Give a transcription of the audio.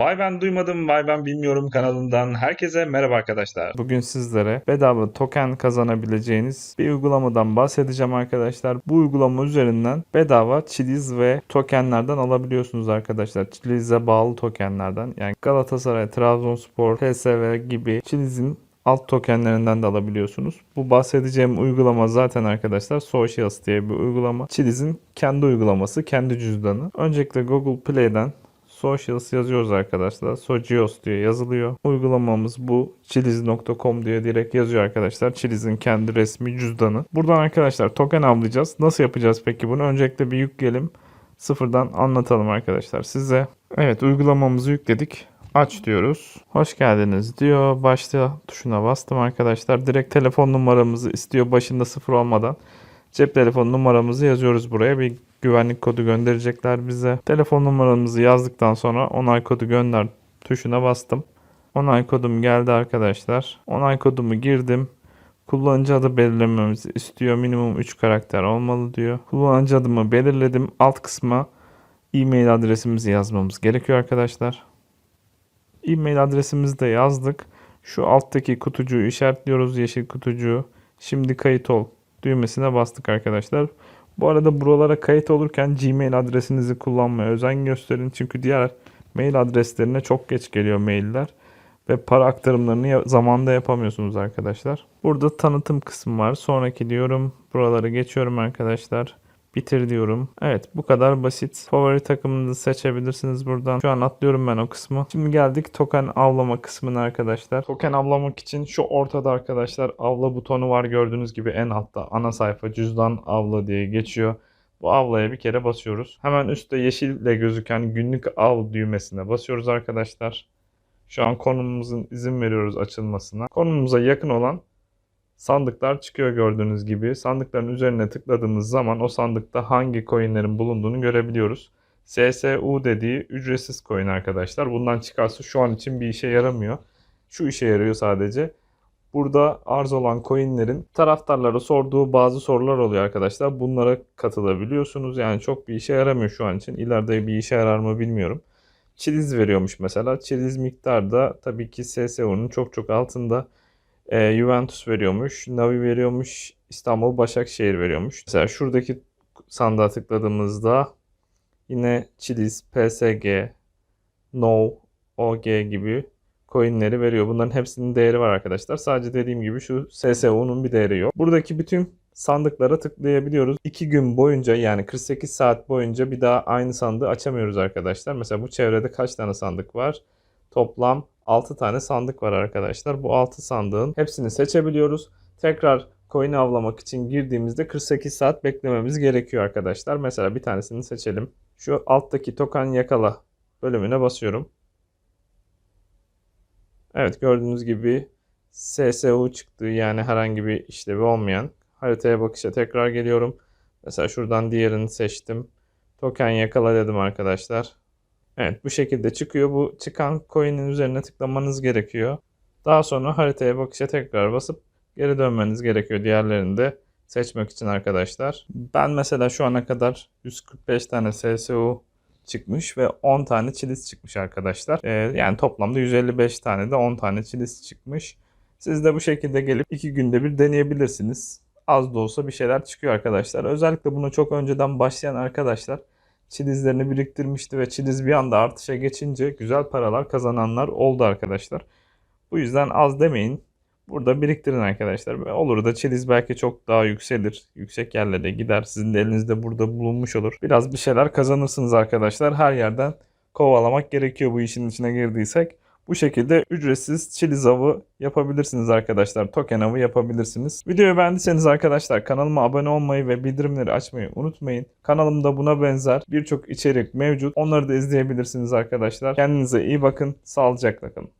Vay ben duymadım, vay ben bilmiyorum kanalından herkese merhaba arkadaşlar. Bugün sizlere bedava token kazanabileceğiniz bir uygulamadan bahsedeceğim arkadaşlar. Bu uygulama üzerinden bedava çiliz ve tokenlerden alabiliyorsunuz arkadaşlar. Çiliz'e bağlı tokenlerden. Yani Galatasaray, Trabzonspor, PSV gibi çilizin alt tokenlerinden de alabiliyorsunuz. Bu bahsedeceğim uygulama zaten arkadaşlar Socials diye bir uygulama. Chiliz'in kendi uygulaması, kendi cüzdanı. Öncelikle Google Play'den Socials yazıyoruz arkadaşlar. Socios diye yazılıyor. Uygulamamız bu. Chiliz.com diye direkt yazıyor arkadaşlar. Chiliz'in kendi resmi cüzdanı. Buradan arkadaşlar token avlayacağız. Nasıl yapacağız peki bunu? Öncelikle bir yükleyelim. Sıfırdan anlatalım arkadaşlar size. Evet uygulamamızı yükledik. Aç diyoruz. Hoş geldiniz diyor. Başla tuşuna bastım arkadaşlar. Direkt telefon numaramızı istiyor başında sıfır olmadan. Cep telefon numaramızı yazıyoruz buraya. Bir güvenlik kodu gönderecekler bize. Telefon numaramızı yazdıktan sonra onay kodu gönder tuşuna bastım. Onay kodum geldi arkadaşlar. Onay kodumu girdim. Kullanıcı adı belirlememizi istiyor. Minimum 3 karakter olmalı diyor. Kullanıcı adımı belirledim. Alt kısma e-mail adresimizi yazmamız gerekiyor arkadaşlar. E-mail adresimizi de yazdık. Şu alttaki kutucuğu işaretliyoruz yeşil kutucuğu. Şimdi kayıt ol düğmesine bastık arkadaşlar. Bu arada buralara kayıt olurken Gmail adresinizi kullanmaya özen gösterin. Çünkü diğer mail adreslerine çok geç geliyor mailler. Ve para aktarımlarını zamanda yapamıyorsunuz arkadaşlar. Burada tanıtım kısmı var. Sonraki diyorum. Buraları geçiyorum arkadaşlar. Bitir diyorum. Evet bu kadar basit. Favori takımınızı seçebilirsiniz buradan. Şu an atlıyorum ben o kısmı. Şimdi geldik token avlama kısmına arkadaşlar. Token avlamak için şu ortada arkadaşlar avla butonu var gördüğünüz gibi en altta ana sayfa cüzdan avla diye geçiyor. Bu avlaya bir kere basıyoruz. Hemen üstte yeşille gözüken günlük av düğmesine basıyoruz arkadaşlar. Şu an konumumuzun izin veriyoruz açılmasına. Konumumuza yakın olan sandıklar çıkıyor gördüğünüz gibi. Sandıkların üzerine tıkladığımız zaman o sandıkta hangi coinlerin bulunduğunu görebiliyoruz. SSU dediği ücretsiz coin arkadaşlar. Bundan çıkarsa şu an için bir işe yaramıyor. Şu işe yarıyor sadece. Burada arz olan coinlerin taraftarlara sorduğu bazı sorular oluyor arkadaşlar. Bunlara katılabiliyorsunuz. Yani çok bir işe yaramıyor şu an için. İleride bir işe yarar mı bilmiyorum. Çiliz veriyormuş mesela. Çiliz miktarı da tabii ki SSU'nun çok çok altında. E, Juventus veriyormuş, Navi veriyormuş, İstanbul Başakşehir veriyormuş. Mesela şuradaki sandığa tıkladığımızda yine Chiliz, PSG, No, OG gibi coinleri veriyor. Bunların hepsinin değeri var arkadaşlar. Sadece dediğim gibi şu SSU'nun bir değeri yok. Buradaki bütün sandıklara tıklayabiliyoruz. 2 gün boyunca yani 48 saat boyunca bir daha aynı sandığı açamıyoruz arkadaşlar. Mesela bu çevrede kaç tane sandık var? Toplam 6 tane sandık var arkadaşlar. Bu 6 sandığın hepsini seçebiliyoruz. Tekrar coin avlamak için girdiğimizde 48 saat beklememiz gerekiyor arkadaşlar. Mesela bir tanesini seçelim. Şu alttaki token yakala bölümüne basıyorum. Evet gördüğünüz gibi SSU çıktı yani herhangi bir işlevi olmayan. Haritaya bakışa tekrar geliyorum. Mesela şuradan diğerini seçtim. Token yakala dedim arkadaşlar. Evet bu şekilde çıkıyor. Bu çıkan coin'in üzerine tıklamanız gerekiyor. Daha sonra haritaya bakışa tekrar basıp geri dönmeniz gerekiyor diğerlerini de seçmek için arkadaşlar. Ben mesela şu ana kadar 145 tane SSU çıkmış ve 10 tane çiliz çıkmış arkadaşlar. Ee, yani toplamda 155 tane de 10 tane çiliz çıkmış. Siz de bu şekilde gelip 2 günde bir deneyebilirsiniz. Az da olsa bir şeyler çıkıyor arkadaşlar. Özellikle buna çok önceden başlayan arkadaşlar çilizlerini biriktirmişti ve çiliz bir anda artışa geçince güzel paralar kazananlar oldu arkadaşlar. Bu yüzden az demeyin. Burada biriktirin arkadaşlar. Olur da çiliz belki çok daha yükselir. Yüksek yerlere gider. Sizin de elinizde burada bulunmuş olur. Biraz bir şeyler kazanırsınız arkadaşlar. Her yerden kovalamak gerekiyor bu işin içine girdiysek. Bu şekilde ücretsiz çiliz avı yapabilirsiniz arkadaşlar. Token avı yapabilirsiniz. Videoyu beğendiyseniz arkadaşlar kanalıma abone olmayı ve bildirimleri açmayı unutmayın. Kanalımda buna benzer birçok içerik mevcut. Onları da izleyebilirsiniz arkadaşlar. Kendinize iyi bakın. Sağlıcakla kalın.